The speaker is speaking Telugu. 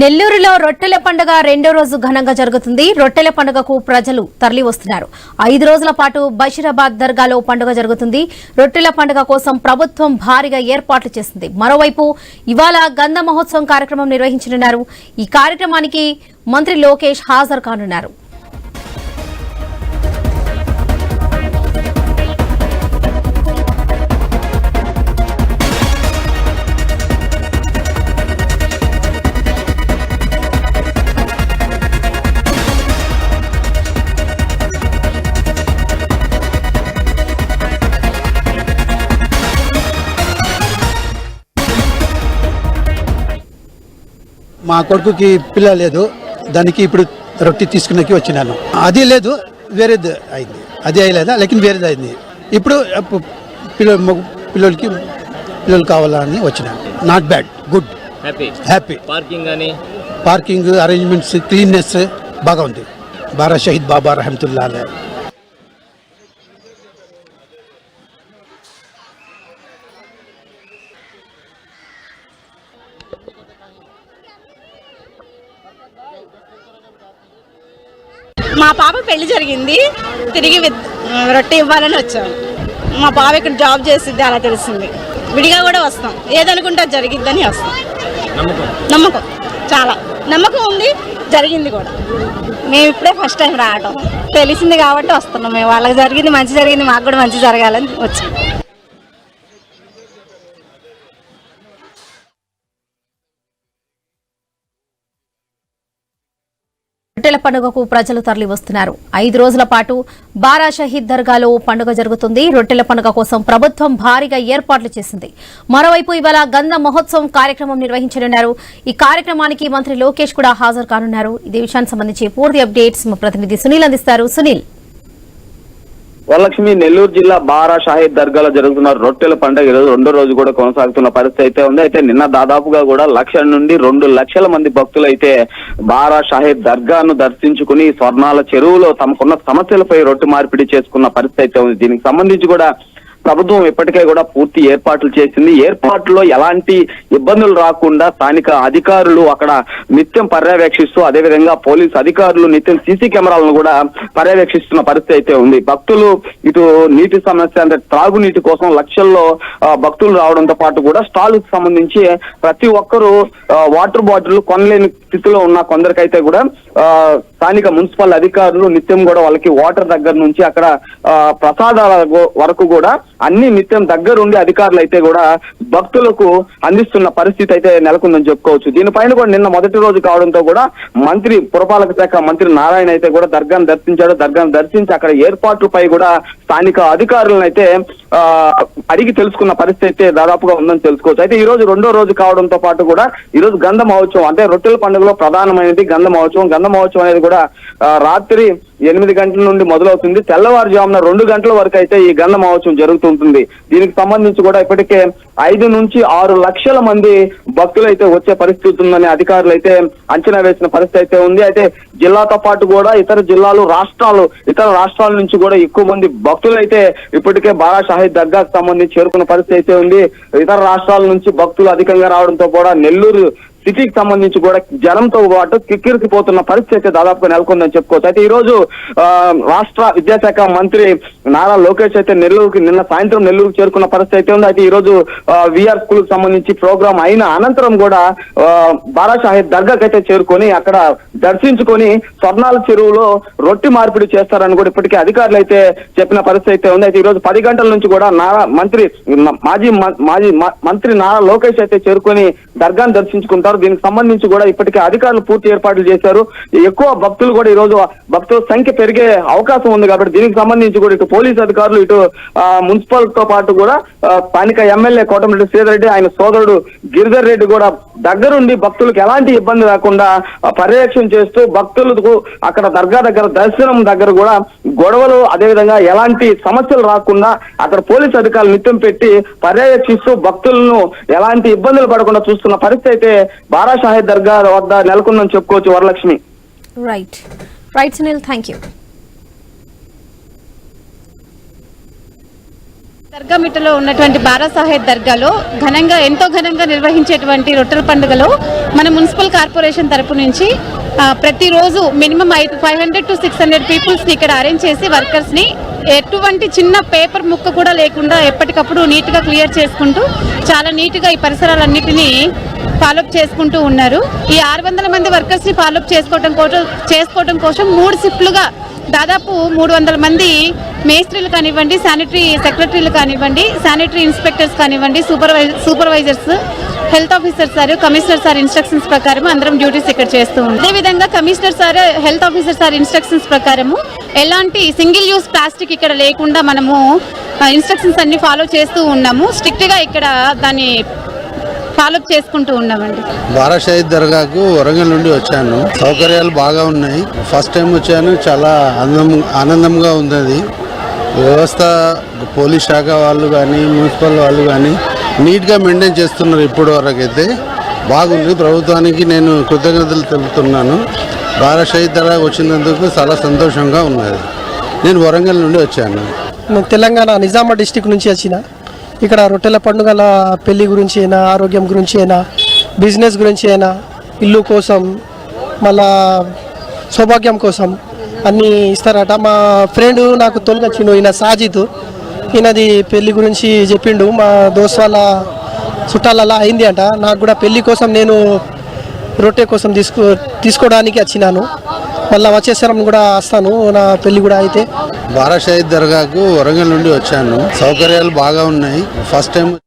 నెల్లూరులో రొట్టెల పండుగ రెండో రోజు ఘనంగా జరుగుతుంది. రొట్టెల పండుగకు ప్రజలు తరలి వస్తున్నారు ఐదు రోజుల పాటు బషీరాబాద్ దర్గాలో పండుగ జరుగుతుంది. రొట్టెల పండుగ కోసం ప్రభుత్వం భారీగా ఏర్పాట్లు చేసింది. మరోవైపు ఇవాళ గంధ మహోత్సవం కార్యక్రమం నిర్వహించనున్నారు. ఈ కార్యక్రమానికి మంత్రి లోకేష్ హాజరు కానున్నారు. మా కొడుకుకి పిల్ల లేదు. దానికి ఇప్పుడు రొట్టె తీసుకునేకి వచ్చినాను. అది లేదు వేరేది అయింది. అది అయ్యలేదా? లేకిన్ వేరేది అయింది. ఇప్పుడు పిల్ల పిల్లలకి పిల్లలు కావాలని వచ్చినాను. Not bad good happy happy parking కానీ పార్కింగ్ అరేంజ్మెంట్స్ క్లీన్నెస్ బాగా ఉంది. బారా షహీద్ బాబా రహమతుల్లా మా పాప పెళ్ళి జరిగింది. తిరిగి రొట్టె ఇవ్వాలని వచ్చాం. మా బావ ఇక్కడ జాబ్ చేసిద్ది అలా తెలిసింది. విడిగా కూడా వస్తాం. ఏదనుకుంటే జరిగిద్దని వస్తాం. నమ్మకం. నమ్మకం. చాలా. నమ్మకం ఉంది జరిగింది కూడా. మేము ఇప్పుడే ఫస్ట్ టైం రావడం తెలిసింది కాబట్టి వస్తున్నాం. మేము వాళ్ళకి జరిగింది మంచి జరిగింది మాకు కూడా మంచి జరగాలని వచ్చాం. రొట్టెల పండుగకు ప్రజలు తరలి వస్తున్నారు ఐదు రోజుల పాటు బారా షహీద్ దర్గాలో పండుగ జరుగుతుంది. రొట్టెల పండుగ కోసం ప్రభుత్వం భారీగా ఏర్పాట్లు చేసింది. మరోవైపు ఇవాళ గంధ మహోత్సవం కార్యక్రమం నిర్వహించనున్నారు. ఈ కార్యక్రమానికి మంత్రి లోకేష్ కూడా హాజరు కానున్నారు. ఇదే విషయానికి సంబంధించి పూర్తి అప్డేట్స్ మా ప్రతినిధి సునీల్ అందిస్తారు. సునీల్. వరలక్ష్మి నెల్లూరు జిల్లా బారా షాహిద్ దర్గాలో జరుగుతున్న రొట్టెల పండుగ ఈరోజు రెండో రోజు కూడా కొనసాగుతున్న పరిస్థితి అయితే ఉంది. అయితే నిన్న దాదాపుగా కూడా లక్ష నుండి రెండు లక్షల మంది భక్తులు అయితే బారా షాహిద్ దర్గాను దర్శించుకుని స్వర్ణాల చెరువులో తమకున్న సమస్యలపై రొట్టె మార్పిడి చేసుకున్న పరిస్థితి అయితే ఉంది. దీనికి సంబంధించి కూడా ప్రభుత్వం ఇప్పటికే కూడా పూర్తి ఏర్పాట్లు చేసింది. ఏర్పాట్లో ఎలాంటి ఇబ్బందులు రాకుండా స్థానిక అధికారులు అక్కడ నిత్యం పర్యవేక్షిస్తూ అదేవిధంగా పోలీసు అధికారులు నిత్యం సీసీ కెమెరాలను కూడా పర్యవేక్షిస్తున్న పరిస్థితి అయితే ఉంది. భక్తులు ఇటు నీటి సమస్య అంటే త్రాగునీటి కోసం లక్షల్లో భక్తులు రావడంతో పాటు కూడా స్టాల్కి సంబంధించి ప్రతి ఒక్కరూ వాటర్ బాటిల్ కొనలేని స్థితిలో ఉన్న కొందరికైతే కూడా స్థానిక మున్సిపల్ అధికారులు నిత్యం కూడా వాళ్ళకి వాటర్ దగ్గర నుంచి అక్కడ ప్రసాదాల వరకు కూడా అన్ని నిత్యం దగ్గరుండి అధికారులు అయితే కూడా భక్తులకు అందిస్తున్న పరిస్థితి అయితే నెలకొందని చెప్పుకోవచ్చు. దీనిపైన కూడా నిన్న మొదటి రోజు కావడంతో కూడా మంత్రి పురపాలక శాఖ మంత్రి నారాయణ అయితే కూడా దర్గాను దర్శించాడు. దర్గాను దర్శించి అక్కడ ఏర్పాట్లపై కూడా స్థానిక అధికారులను అయితే అడిగి తెలుసుకున్న పరిస్థితి అయితే దాదాపుగా ఉందని తెలుసుకోవచ్చు. అయితే ఈ రోజు రెండో రోజు కావడంతో పాటు కూడా ఈ రోజు గంధ మహోత్సవం అంటే రొట్టెల పండుగలో ప్రధానమైనది గంధ మహోత్సవం గంధ మహోత్సవం అనేది కూడా రాత్రి ఎనిమిది గంటల నుండి మొదలవుతుంది. తెల్లవారుజామున రెండు గంటల వరకు అయితే ఈ గంధ మహోత్సవం జరుగుతుంటుంది. దీనికి సంబంధించి కూడా ఇప్పటికే ఐదు నుంచి ఆరు లక్షల మంది భక్తులు అయితే వచ్చే పరిస్థితి ఉందని అధికారులు అయితే అంచనా వేసిన పరిస్థితి అయితే ఉంది. అయితే జిల్లాతో పాటు కూడా ఇతర జిల్లాలు రాష్ట్రాలు ఇతర రాష్ట్రాల నుంచి కూడా ఎక్కువ మంది భక్తులు అయితే ఇప్పటికే బారా షాహిద్ దర్గాకు సంబంధించి చేరుకున్న పరిస్థితి అయితే ఉంది. ఇతర రాష్ట్రాల నుంచి భక్తులు అధికంగా రావడంతో కూడా నెల్లూరు సిటీకి సంబంధించి కూడా జనంతో పాటు కిక్కిరిసిపోతున్న పరిస్థితి అయితే దాదాపుగా నెలకొందని చెప్పుకోవచ్చు. అయితే ఈ రోజు రాష్ట్ర విద్యాశాఖ మంత్రి నారా లోకేష్ అయితే నెల్లూరుకి నిన్న సాయంత్రం నెల్లూరుకు చేరుకున్న పరిస్థితి అయితే ఉంది. అయితే ఈ రోజు విఆర్ స్కూల్ సంబంధించి ప్రోగ్రామ్ అయిన అనంతరం కూడా ఆ, బారా దర్గాకి అయితే చేరుకొని అక్కడ దర్శించుకొని స్వర్ణాల చెరువులో రొట్టి మార్పిడి చేస్తారని కూడా ఇప్పటికే అధికారులు అయితే చెప్పిన పరిస్థితి అయితే ఉంది. అయితే ఈ రోజు పది గంటల నుంచి కూడా నారా మంత్రి మాజీ మాజీ మంత్రి నారా లోకేష్ అయితే చేరుకొని దర్గాను దర్శించుకుంటారు దీనికి సంబంధించి కూడా ఇప్పటికే అధికారులు పూర్తి ఏర్పాట్లు చేశారు. ఎక్కువ భక్తులు కూడా ఈ రోజు భక్తుల సంఖ్య పెరిగే అవకాశం ఉంది కాబట్టి దీనికి సంబంధించి కూడా ఇటు పోలీస్ అధికారులు ఇటు మున్సిపల్తో పాటు కూడా స్థానిక ఎమ్మెల్యే కోటమిరెడ్డి శ్రీధర్ రెడ్డి ఆయన సోదరుడు గిరిధర్ రెడ్డి కూడా దగ్గరుండి భక్తులకు ఎలాంటి ఇబ్బంది లేకుండా పర్యవేక్షణ చేస్తూ భక్తులకు అక్కడ దర్గా దగ్గర దర్శనం దగ్గర కూడా గొడవలు అదేవిధంగా ఎలాంటి సమస్యలు రాకుండా అక్కడ పోలీస్ అధికారులు నిత్యం పెట్టి పర్యవేక్షిస్తూ భక్తులను ఎలాంటి ఇబ్బందులు పడకుండా చూస్తున్న పరిస్థితి అయితే బారా షాహిద్ దర్గా వద్ద నెలకొందని చెప్పుకోవచ్చు Varalakshmi. Right right Sunil thank you దర్గా మిట్టలో ఉన్నటువంటి బారా సాహెబ్ దర్గాలో ఘనంగా ఎంతో ఘనంగా నిర్వహించేటువంటి రొట్టెల పండుగలో మన మున్సిపల్ కార్పొరేషన్ తరపు నుంచి ప్రతిరోజు మినిమం ఐదు five hundred to six hundred పీపుల్స్ని ఇక్కడ అరేంజ్ చేసి వర్కర్స్ని ఎటువంటి చిన్న పేపర్ ముక్క కూడా లేకుండా ఎప్పటికప్పుడు నీట్గా క్లియర్ చేసుకుంటూ చాలా నీట్గా ఈ పరిసరాలన్నిటినీ ఫాలోఅప్ చేసుకుంటూ ఉన్నారు. ఈ ఆరు వందల మంది వర్కర్స్ని ఫాలోఅప్ చేసుకోవడం కోసం చేసుకోవడం కోసం మూడు షిఫ్ట్లుగా దాదాపు మూడు వందల మంది మేస్త్రీలు కానివ్వండి శానిటరీ సెక్రటరీలు కానివ్వండి శానిటరీ ఇన్స్పెక్టర్స్ కానివ్వండి super supervisors health officer sir commissioner sir instructions ప్రకారం అందరం డ్యూటీస్ ఇక్కడ చేస్తూ ఉన్నాం. అదేవిధంగా commissioner sir health officer sir instructions ప్రకారము ఎలాంటి సింగిల్ యూస్ ప్లాస్టిక్ ఇక్కడ లేకుండా మనము ఇన్స్ట్రక్షన్స్ అన్ని ఫాలో చేస్తూ ఉన్నాము. స్ట్రిక్ట్గా ఇక్కడ దాన్ని ఫాలోఅప్ చేసుకుంటూ ఉన్నామండి. బారా షహీద్ దర్గాకు వరంగల్ నుండి వచ్చాను. సౌకర్యాలు బాగా ఉన్నాయి. ఫస్ట్ టైం వచ్చాను. చాలా ఆనందం ఆనందంగా ఉంది అది వ్యవస్థ పోలీస్ శాఖ వాళ్ళు కానీ మున్సిపల్ వాళ్ళు కానీ నీట్గా మెయింటైన్ చేస్తున్నారు ఇప్పటి వరకు అయితే బాగుంది. ప్రభుత్వానికి నేను కృతజ్ఞతలు తెలుపుతున్నాను. బారా షహీద్ దర్గా వచ్చినందుకు చాలా సంతోషంగా ఉన్నది. నేను వరంగల్ నుండి వచ్చాను. నేను తెలంగాణ నిజామాబాద్ డిస్టిక్ నుంచి వచ్చిన. ఇక్కడ రొట్టెల పండుగల పెళ్ళి గురించి అయినా ఆరోగ్యం గురించి అయినా బిజినెస్ గురించి అయినా ఇల్లు కోసం మళ్ళా సౌభాగ్యం కోసం అన్నీ ఇస్తారట. మా ఫ్రెండ్ నాకు తొలగచ్చిండు ఈయన సాజిద్ ఈయనది పెళ్ళి గురించి చెప్పిండు. మా దోస్త్ వాళ్ళ చుట్టాలలా అయింది అంట. నాకు కూడా పెళ్ళి కోసం నేను రొట్టె కోసం తీసుకో తీసుకోవడానికి వచ్చినాను. మళ్ళీ వచ్చేసరం కూడా వస్తాను. నా పెళ్ళి కూడా అయితే. బారా దర్గాకు వరంగల్ నుండి వచ్చాను. సౌకర్యాలు బాగా ఉన్నాయి. First time